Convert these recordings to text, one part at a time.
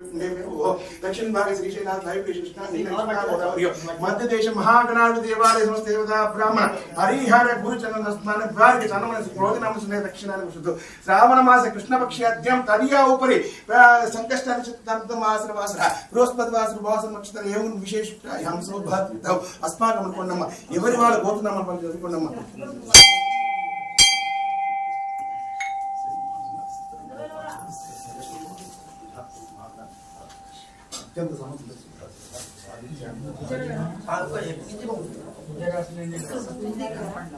దక్షిణ భారత శ్రీశైలాలు మధ్య మధ్యదేశ మహాగణాలు దేవాలయ సంస్థ దేవత బ్రాహ్మణ హరిహర గురుచంద్ర స్నాన వారికి చంద్రమణ రోగనామసునే దక్షిణాన్ని విశుద్ధు శ్రావణ మాస కృష్ణపక్షి అద్యం తరియా ఉపరి సంకష్టాన్ని చిత్తార్థం వాసన వాసన బృహస్పతి వాసన వాసన నక్షత్ర ఏమి విశేష హంసోభాతం అస్మాకం అనుకోండమ్మ ఎవరి వాళ్ళు పోతున్నామని వాళ్ళు చదువుకోండమ్మ అత్యంత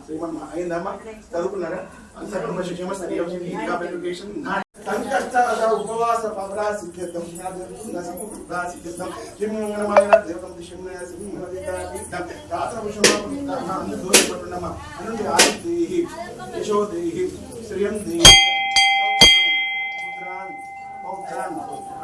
శ్రీమన్ అయిందమ్మా చదువుకున్నారా ఎడ్యుకేషన్ సంకష్ట ఉపవాస పవరా సిద్ధితం సిద్ధితం కింగమాయ దేవతం దిశమ్న సింహం రాత్ర విషమా దూరపడున్నమ్మా అనండి ఆదిత్యేహి యశోదేహి శ్రియం దేహి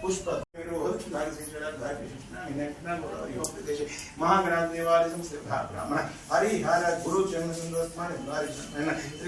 पुष्प महागणाधिवारी ब्राह्मण हरिहर गुरु चंद्र सुंदर स्मरण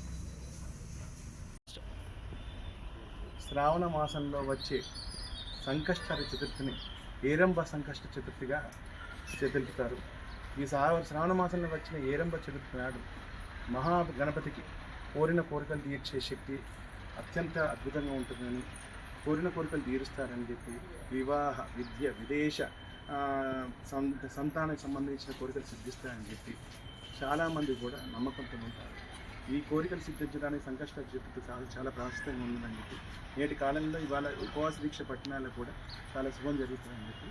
శ్రావణ మాసంలో వచ్చే సంకష్టర చతుర్థిని ఏరంబ సంకష్ట చతుర్థిగా తెలుపుతారు ఈ శ్రావణ మాసంలో వచ్చిన ఏరంబ చతుర్థి నాడు మహా గణపతికి కోరిన కోరికలు తీర్చే శక్తి అత్యంత అద్భుతంగా ఉంటుందని కోరిన కోరికలు తీరుస్తారని చెప్పి వివాహ విద్య విదేశ సం- సంతానానికి సంబంధించిన కోరికలు సిద్ధిస్తారని చెప్పి చాలామంది కూడా నమ్మకంతో ఉంటారు. ఈ కోరికలు సిద్ధించడానికి సంకష్ట చతుర్థి చాలా చాలా ప్రాశస్తంగా ఉందని చెప్పి నేటి కాలంలో ఇవాళ ఉపవాస దీక్ష పట్టణాల్లో కూడా చాలా శుభం జరుగుతుందని చెప్పి